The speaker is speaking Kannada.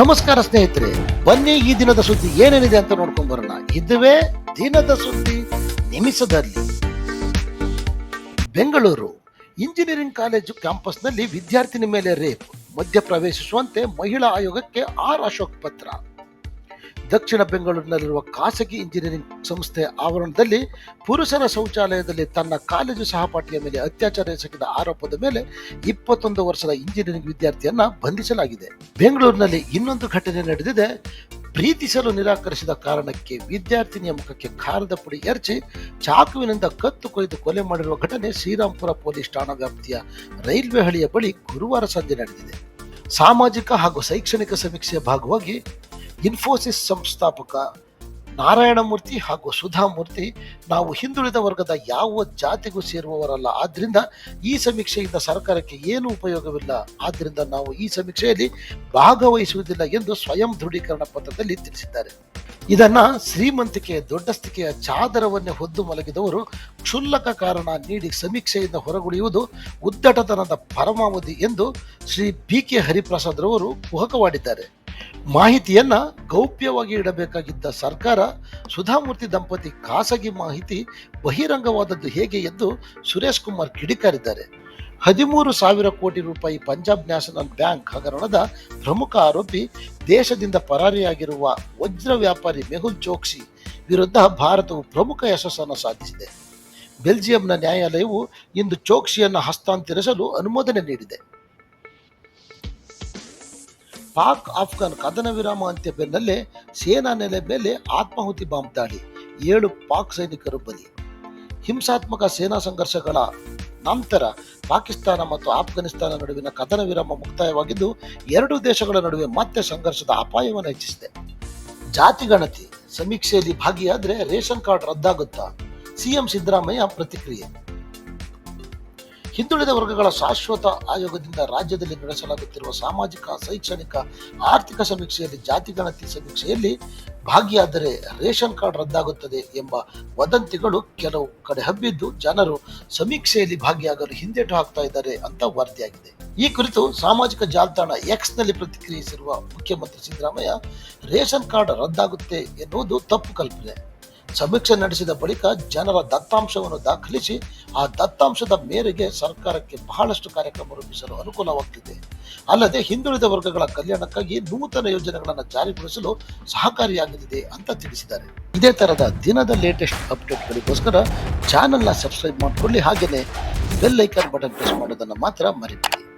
ನಮಸ್ಕಾರ ಸ್ನೇಹಿತರೆ, ಬನ್ನಿ ಈ ದಿನದ ಸುದ್ದಿ ಏನೇನಿದೆ ಅಂತ ನೋಡ್ಕೊಂಡ್ ಬರೋಣ. ಇದುವೇ ದಿನದ ಸುದ್ದಿ ನಿಮಿಷದಲ್ಲಿ. ಬೆಂಗಳೂರು ಇಂಜಿನಿಯರಿಂಗ್ ಕಾಲೇಜು ಕ್ಯಾಂಪಸ್ನಲ್ಲಿ ವಿದ್ಯಾರ್ಥಿನಿ ಮೇಲೆ ರೇಪ್ ಮಧ್ಯ ಪ್ರವೇಶಿಸುವಂತೆ ಮಹಿಳಾ ಆಯೋಗಕ್ಕೆ ಆರ್ ಅಶೋಕ್ ಪತ್ರ. ದಕ್ಷಿಣ ಬೆಂಗಳೂರಿನಲ್ಲಿರುವ ಖಾಸಗಿ ಇಂಜಿನಿಯರಿಂಗ್ ಸಂಸ್ಥೆ ಆವರಣದಲ್ಲಿ ಪುರುಷರ ಶೌಚಾಲಯದಲ್ಲಿ ತನ್ನ ಕಾಲೇಜು ಸಹಪಾಠಿಯ ಮೇಲೆ ಅತ್ಯಾಚಾರ ಎಸಗಿದ ಆರೋಪದ ಮೇಲೆ ಇಪ್ಪತ್ತೊಂದು ವರ್ಷದ ಇಂಜಿನಿಯರಿಂಗ್ ವಿದ್ಯಾರ್ಥಿಯನ್ನ ಬಂಧಿಸಲಾಗಿದೆ. ಬೆಂಗಳೂರಿನಲ್ಲಿ ಇನ್ನೊಂದು ಘಟನೆ ನಡೆದಿದೆ. ಪ್ರೀತಿಸಲು ನಿರಾಕರಿಸಿದ ಕಾರಣಕ್ಕೆ ವಿದ್ಯಾರ್ಥಿನಿಯ ನೇಮಕಕ್ಕೆ ಖಾರದ ಪುಡಿ ಎರಚಿ ಚಾಕುವಿನಿಂದ ಕತ್ತು ಕೊಯ್ದು ಕೊಲೆ ಮಾಡಿರುವ ಘಟನೆ ಶ್ರೀರಾಂಪುರ ಪೊಲೀಸ್ ಠಾಣಾ ವ್ಯಾಪ್ತಿಯ ರೈಲ್ವೆ ಹಳಿಯ ಬಳಿ ಗುರುವಾರ ಸಂಜೆ ನಡೆದಿದೆ. ಸಾಮಾಜಿಕ ಹಾಗೂ ಶೈಕ್ಷಣಿಕ ಸಮೀಕ್ಷೆಯ ಭಾಗವಾಗಿ ಇನ್ಫೋಸಿಸ್ ಸಂಸ್ಥಾಪಕ ನಾರಾಯಣಮೂರ್ತಿ ಹಾಗೂ ಸುಧಾಮೂರ್ತಿ ನಾವು ಹಿಂದುಳಿದ ವರ್ಗದ ಯಾವ ಜಾತಿಗೂ ಸೇರುವವರಲ್ಲ. ಆದ್ದರಿಂದ ಈ ಸಮೀಕ್ಷೆಯಿಂದ ಸರ್ಕಾರಕ್ಕೆ ಏನು ಉಪಯೋಗವಿಲ್ಲ. ಆದ್ದರಿಂದ ನಾವು ಈ ಸಮೀಕ್ಷೆಯಲ್ಲಿ ಭಾಗವಹಿಸುವುದಿಲ್ಲ ಎಂದು ಸ್ವಯಂ ದೃಢೀಕರಣ ಪತ್ರದಲ್ಲಿ ತಿಳಿಸಿದ್ದಾರೆ. ಇದನ್ನ ಶ್ರೀಮಂತಿಕೆಯ ದೊಡ್ಡಸ್ತಿಕೆಯ ಚಾದರವನ್ನೇ ಹೊದ್ದು ಮಲಗಿದವರು ಕ್ಷುಲ್ಲಕ ಕಾರಣ ನೀಡಿ ಸಮೀಕ್ಷೆಯಿಂದ ಹೊರಗುಳಿಯುವುದು ಉದ್ದಟತನದ ಪರಮಾವಧಿ ಎಂದು ಶ್ರೀ ಬಿ ಕೆ ಹರಿಪ್ರಸಾದ್ ರವರು ಕುಹಕವಾಡಿದ್ದಾರೆ ಮಾಹಿತಿಯನ್ನ ಗೌಪ್ಯವಾಗಿ ಇಡಬೇಕಾಗಿದ್ದ ಸರ್ಕಾರ ಸುಧಾಮೂರ್ತಿ ದಂಪತಿ ಖಾಸಗಿ ಮಾಹಿತಿ ಬಹಿರಂಗವಾದದ್ದು ಹೇಗೆ ಎಂದು ಸುರೇಶ್ ಕುಮಾರ್ ಕಿಡಿಕಾರಿದ್ದಾರೆ. ಹದಿಮೂರು ಸಾವಿರ ಕೋಟಿ ರೂಪಾಯಿ ಪಂಜಾಬ್ ನ್ಯಾಷನಲ್ ಬ್ಯಾಂಕ್ ಹಗರಣದ ಪ್ರಮುಖ ಆರೋಪಿ ದೇಶದಿಂದ ಪರಾರಿಯಾಗಿರುವ ವಜ್ರ ವ್ಯಾಪಾರಿ ಮೆಹುಲ್ ಚೋಕ್ಸಿ ವಿರುದ್ಧ ಭಾರತವು ಪ್ರಮುಖ ಯಶಸ್ಸನ್ನು ಸಾಧಿಸಿದೆ. ಬೆಲ್ಜಿಯಂನ ನ್ಯಾಯಾಲಯವು ಇಂದು ಚೋಕ್ಸಿಯನ್ನು ಹಸ್ತಾಂತರಿಸಲು ಅನುಮೋದನೆ ನೀಡಿದೆ. ಪಾಕ್ ಆಫ್ಘಾನ್ ಕದನ ವಿರಾಮ ಅಂತ್ಯ ಬೆನ್ನಲ್ಲೇ ಸೇನಾ ನೆಲೆ ಮೇಲೆ ಆತ್ಮಾಹುತಿ ಬಾಂಬ್ ದಾಳಿ ಏಳು ಪಾಕ್ ಸೈನಿಕರು ಬಲಿ. ಹಿಂಸಾತ್ಮಕ ಸೇನಾ ಸಂಘರ್ಷಗಳ ನಂತರ ಪಾಕಿಸ್ತಾನ ಮತ್ತು ಆಫ್ಘಾನಿಸ್ತಾನ ನಡುವಿನ ಕದನ ವಿರಾಮ ಮುಕ್ತಾಯವಾಗಿದ್ದು, ಎರಡೂ ದೇಶಗಳ ನಡುವೆ ಮತ್ತೆ ಸಂಘರ್ಷದ ಅಪಾಯವನ್ನು ಹೆಚ್ಚಿಸಿದೆ. ಜಾತಿ ಗಣತಿ ಸಮೀಕ್ಷೆಯಲ್ಲಿ ಭಾಗಿಯಾದರೆ ರೇಷನ್ ಕಾರ್ಡ್ ರದ್ದಾಗುತ್ತಾ? ಸಿಎಂ ಸಿದ್ದರಾಮಯ್ಯ ಪ್ರತಿಕ್ರಿಯೆ. ಹಿಂದುಳಿದ ವರ್ಗಗಳ ಶಾಶ್ವತ ಆಯೋಗದಿಂದ ರಾಜ್ಯದಲ್ಲಿ ನಡೆಸಲಾಗುತ್ತಿರುವ ಸಾಮಾಜಿಕ, ಶೈಕ್ಷಣಿಕ, ಆರ್ಥಿಕ ಸಮೀಕ್ಷೆಯಲ್ಲಿ, ಜಾತಿ ಗಣತಿ ಸಮೀಕ್ಷೆಯಲ್ಲಿ ಭಾಗಿಯಾದರೆ ರೇಷನ್ ಕಾರ್ಡ್ ರದ್ದಾಗುತ್ತದೆ ಎಂಬ ವದಂತಿಗಳು ಕೆಲವು ಕಡೆ ಹಬ್ಬಿದ್ದು ಜನರು ಸಮೀಕ್ಷೆಯಲ್ಲಿ ಭಾಗಿಯಾಗಲು ಹಿಂದೇಟು ಹಾಕ್ತಾ ಇದ್ದಾರೆ ಅಂತ ವರದಿಯಾಗಿದೆ. ಈ ಕುರಿತು ಸಾಮಾಜಿಕ ಜಾಲತಾಣ ಎಕ್ಸ್ನಲ್ಲಿ ಪ್ರತಿಕ್ರಿಯಿಸಿರುವ ಮುಖ್ಯಮಂತ್ರಿ ಸಿದ್ದರಾಮಯ್ಯ, ರೇಷನ್ ಕಾರ್ಡ್ ರದ್ದಾಗುತ್ತೆ ಎನ್ನುವುದು ತಪ್ಪು ಕಲ್ಪನೆ. ಸಮೀಕ್ಷೆ ನಡೆಸಿದ ಬಳಿಕ ಜನರ ದತ್ತಾಂಶವನ್ನು ದಾಖಲಿಸಿ ಆ ದತ್ತಾಂಶದ ಮೇರೆಗೆ ಸರ್ಕಾರಕ್ಕೆ ಬಹಳಷ್ಟು ಕಾರ್ಯಕ್ರಮ ರೂಪಿಸಲು ಅನುಕೂಲವಾಗ್ತಿದೆ. ಅಲ್ಲದೆ ಹಿಂದುಳಿದ ವರ್ಗಗಳ ಕಲ್ಯಾಣಕ್ಕಾಗಿ ನೂತನ ಯೋಜನೆಗಳನ್ನು ಜಾರಿಗೊಳಿಸಲು ಸಹಕಾರಿಯಾಗಲಿದೆ ಅಂತ ತಿಳಿಸಿದ್ದಾರೆ. ಇದೇ ತರದ ದಿನದ ಲೇಟೆಸ್ಟ್ ಅಪ್ಡೇಟ್ಗಳಿಗೋಸ್ಕರ ಚಾನೆಲ್ನ ಸಬ್ಸ್ಕ್ರೈಬ್ ಮಾಡಿಕೊಳ್ಳಿ. ಹಾಗೆಯೇ ಬೆಲ್ ಐಕಾನ್ ಬಟನ್ ಪ್ರೆಸ್ ಮಾಡೋದನ್ನು ಮಾತ್ರ ಮರಿಬೇಡಿ.